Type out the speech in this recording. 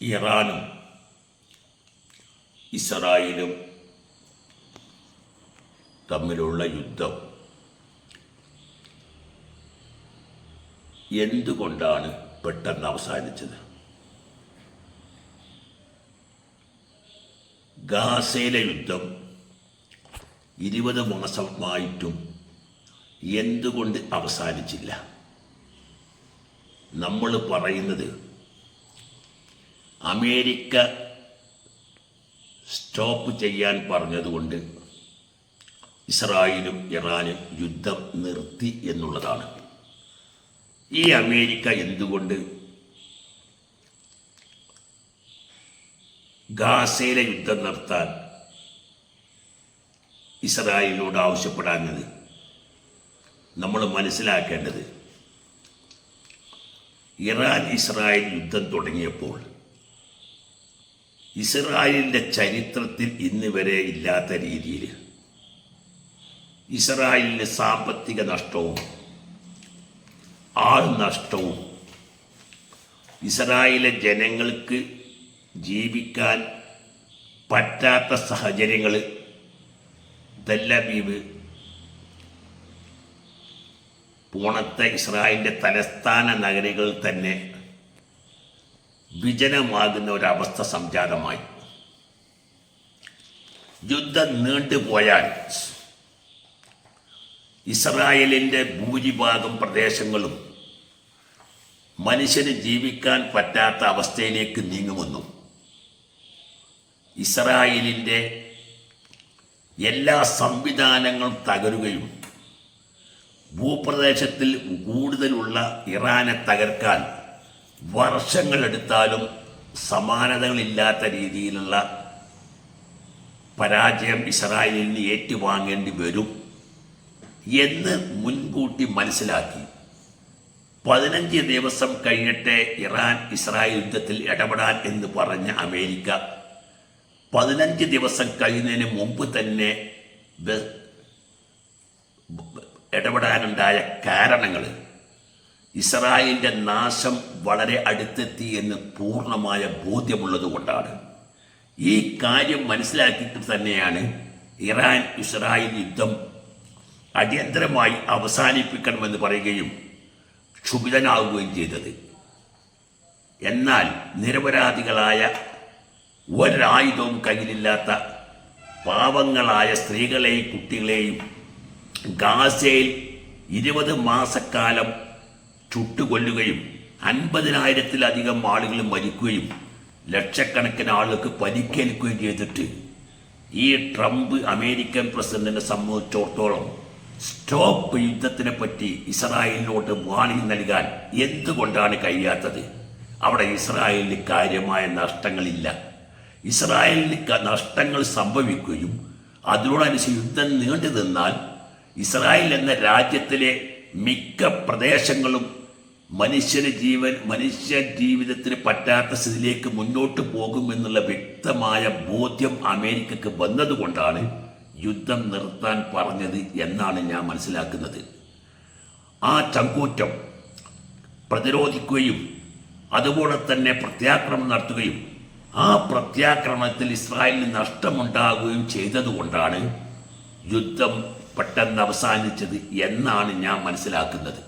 ഇറാനും ഇസ്രായേലും തമ്മിലുള്ള യുദ്ധം എന്തുകൊണ്ടാണ് പെട്ടെന്ന് അവസാനിച്ചത്? ഗാസയിലെ യുദ്ധം ഇരുപത് മാസമായിട്ടും എന്തുകൊണ്ട് അവസാനിച്ചില്ല? നമ്മൾ പറയുന്നത് അമേരിക്ക സ്റ്റോപ്പ് ചെയ്യാൻ പറഞ്ഞതുകൊണ്ട് ഇസ്രായേലും ഇറാനും യുദ്ധം നിർത്തി എന്നുള്ളതാണ്. ഈ അമേരിക്ക എന്തുകൊണ്ട് ഗാസയിലെ യുദ്ധം നടത്താൻ ഇസ്രായേലിനോട് ആവശ്യപ്പെടാഞ്ഞത് നമ്മൾ മനസ്സിലാക്കേണ്ടത് ഇറാൻ ഇസ്രായേൽ യുദ്ധം തുടങ്ങിയപ്പോൾ ഇസ്രായേലിന്റെ ചരിത്രത്തിൽ ഇന്ന് വരെ ഇല്ലാത്ത രീതിയിൽ ഇസ്രായേലിന് സാമ്പത്തിക നഷ്ടവും ആൾ നഷ്ടവും ഇസ്രായേലിലെ ജനങ്ങൾക്ക് ജീവിക്കാൻ പറ്റാത്ത സാഹചര്യങ്ങൾ ദല്ലബീബ് പോണത്തെ ഇസ്രായേലിന്റെ തലസ്ഥാന നഗരികളിൽ തന്നെ വിജനമാകുന്ന ഒരവസ്ഥ സംജാതമായി. യുദ്ധം നീണ്ടുപോയാൽ ഇസ്രായേലിന്റെ ഭൂരിഭാഗം പ്രദേശങ്ങളും മനുഷ്യന് ജീവിക്കാൻ പറ്റാത്ത അവസ്ഥയിലേക്ക് നീങ്ങുമെന്നും ഇസ്രായേലിന്റെ എല്ലാ സംവിധാനങ്ങളും തകരുകയും ഭൂപ്രദേശത്തിൽ കൂടുതലുള്ള ഇറാനെ തകർക്കാൻ വർഷങ്ങളെടുത്താലും സമാനതകളില്ലാത്ത രീതിയിലുള്ള പരാജയം ഇസ്രായേലിന് ഏറ്റുവാങ്ങേണ്ടി വരും എന്ന് മുൻകൂട്ടി മനസ്സിലാക്കി. പതിനഞ്ച് ദിവസം കഴിഞ്ഞിട്ട് ഇറാൻ ഇസ്രായേൽ യുദ്ധത്തിൽ ഇടപെടാൻ എന്ന് പറഞ്ഞ അമേരിക്ക പതിനഞ്ച് ദിവസം കഴിയുന്നതിന് മുമ്പ് തന്നെ ഇടപെടാനുണ്ടായ കാരണങ്ങൾ ഇസ്രായേലിന്റെ നാശം വളരെ അടുത്തെത്തി എന്ന് പൂർണമായ ബോധ്യമുള്ളത് കൊണ്ടാണ്. ഈ കാര്യം മനസ്സിലാക്കിയിട്ട് തന്നെയാണ് ഇറാൻ ഇസ്രായേൽ യുദ്ധം അടിയന്തരമായി അവസാനിപ്പിക്കണമെന്ന് പറയുകയും ക്ഷുഭിതനാവുകയും ചെയ്തത്. എന്നാൽ നിരപരാധികളായ ഒരായുധവും കയ്യിലില്ലാത്ത പാവങ്ങളായ സ്ത്രീകളെയും കുട്ടികളെയും ഗാസയിൽ ഇരുപത് മാസക്കാലം ചുട്ടുകൊല്ലുകയും അൻപതിനായിരത്തിലധികം ആളുകൾ മരിക്കുകയും ലക്ഷക്കണക്കിന് ആളുകൾക്ക് പരിക്കേൽക്കുകയും ചെയ്തിട്ട് ഈ ട്രംപ് അമേരിക്കൻ പ്രസിഡന്റിനെ സംബന്ധിച്ചിടത്തോളം സ്റ്റോപ്പ് യുദ്ധത്തിനെ പറ്റി ഇസ്രായേലിനോട് വാണിംഗ് നൽകാൻ എന്തുകൊണ്ടാണ് കഴിയാത്തത്? അവിടെ ഇസ്രായേലിന് കാര്യമായ നഷ്ടങ്ങളില്ല. ഇസ്രായേലിന് നഷ്ടങ്ങൾ സംഭവിക്കുകയും അതിനോടനുസരിച്ച് യുദ്ധം നീണ്ടു നിന്നാൽ ഇസ്രായേൽ എന്ന രാജ്യത്തിലെ മിക്ക പ്രദേശങ്ങളും മനുഷ്യന് ജീവൻ മനുഷ്യ ജീവിതത്തിന് പറ്റാത്ത സ്ഥിതിയിലേക്ക് മുന്നോട്ട് പോകുമെന്നുള്ള വ്യക്തമായ ബോധ്യം അമേരിക്കക്ക് വന്നതുകൊണ്ടാണ് യുദ്ധം നിർത്താൻ പറഞ്ഞത് എന്നാണ് ഞാൻ മനസ്സിലാക്കുന്നത്. ആ ചങ്കൂറ്റം പ്രതിരോധിക്കുകയും അതുപോലെ തന്നെ പ്രത്യാക്രമണം നടത്തുകയും ആ പ്രത്യാക്രമണത്തിൽ ഇസ്രായേലിന് നഷ്ടമുണ്ടാകുകയും ചെയ്തതുകൊണ്ടാണ് യുദ്ധം പെട്ടെന്ന് അവസാനിച്ചത് എന്നാണ് ഞാൻ മനസ്സിലാക്കുന്നത്.